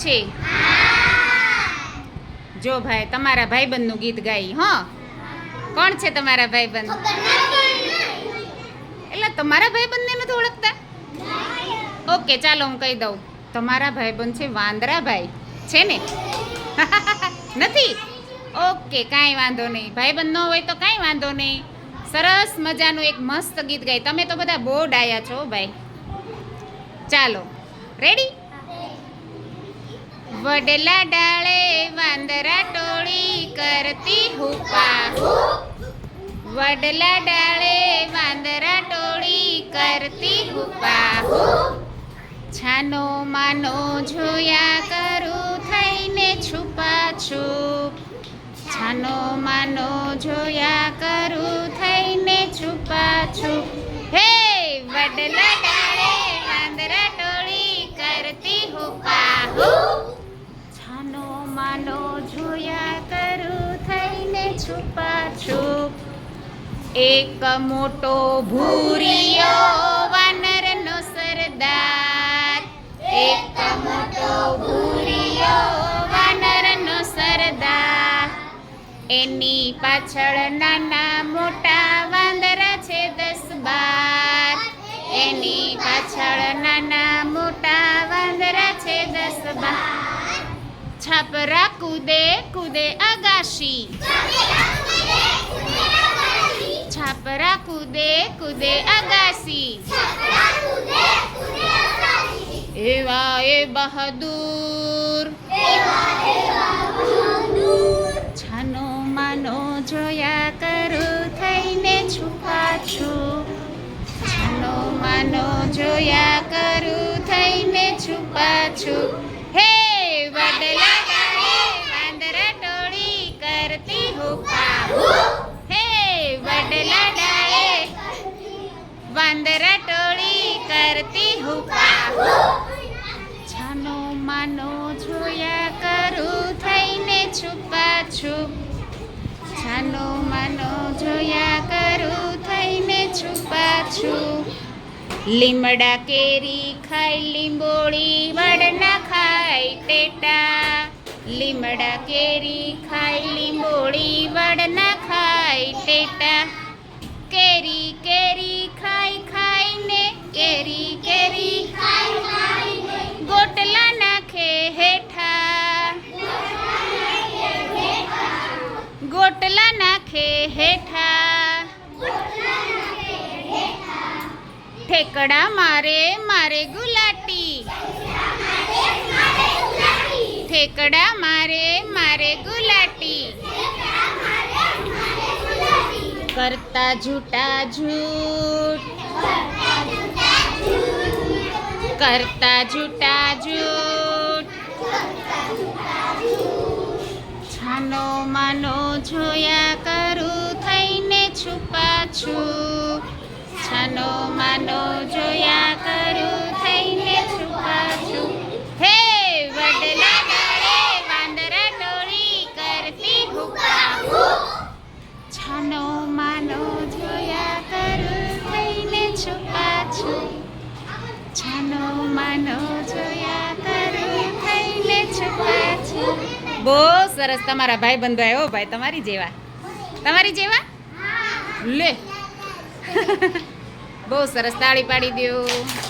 છે? જો ભાઈ, તમારા ભાઈબંધનું ગીત ગાઈ, હો? કોણ છે તમારા ભાઈબંધ? એટલે તમારા ભાઈબંધને નથી ઓળખતા? ઓકે, ચાલો હું કહી દઉં. તમારા ભાઈબંધ છે વાંદરાભાઈ. છે ને? નથી? ઓકે, કાંઈ વાંધો નહીં. ભાઈબંધ ન હોય તો કાંઈ વાંધો નહીં. સરસ મજાનું એક મસ્ત ગીત ગાય તમે તો બધા બહુ ડાયા છો ભાઈ. ચાલો રેડી વડલા ડાળે વાંદરા ટોળી કરતી હુપા. વડલા ડાળે વાંદરા ટોળી કરતી હુપા. છાનો માનો જોયા કરું થઈને છુપા છુપ છાનો માનો જોયા કરું એક મોટો ભૂરિયો વાનરનો સરદાર. એક મોટો ભૂરિયો વાનરનો સરદાર. એની પાછળ નાના મોટા વાંદરા છે દસ બાર. એની પાછળ નાના મોટા વાંદરા છે દસ બાર. છાપરા કૂદે કૂદે અગાશી. છાપરા કૂદે કૂદે અગાસી. એવા એ બહાદુર. છાનો માનો જોયા કરું થઈને છુપા છું. છાનો માનો જોયા કરું થઈને છુપા લીમડા કેરી ખાય, લીંબોળી વડના ખાય ટેટા. લીમડા કેરી ખાય, લીંબોળી વડના ખાય ટેટા. કેરી કેરી ખાય ખાઈને કેરી કેરી ગોટલા નાખે હેઠા. ગોટલા નાખે હેઠા. ઠેકડા મારે મારે ગુલાટી. ઠેકડા મારે મારે ગુલાટી. કરતા જૂટા જૂટ. કરતા જૂટા જૂટ. છાનો માનો જોયા કરું થઈને છુપા છું છાનો માનો, જોયા કરું, થઈને છુપા છું. હે વડલા ડાળે વાંદરા કરતી છાનો, માનો, જોયા કરું, થઈને છુપા છું. છાનો, માનો, જોયા કરું, થઈને છુપા છું. બહુ સરસ તમારા ભાઈ બંધો આવ્યો ભાઈ, તમારી જેવા. તમારી જેવા? લે. બહુ સરસ તાળી પાડી દો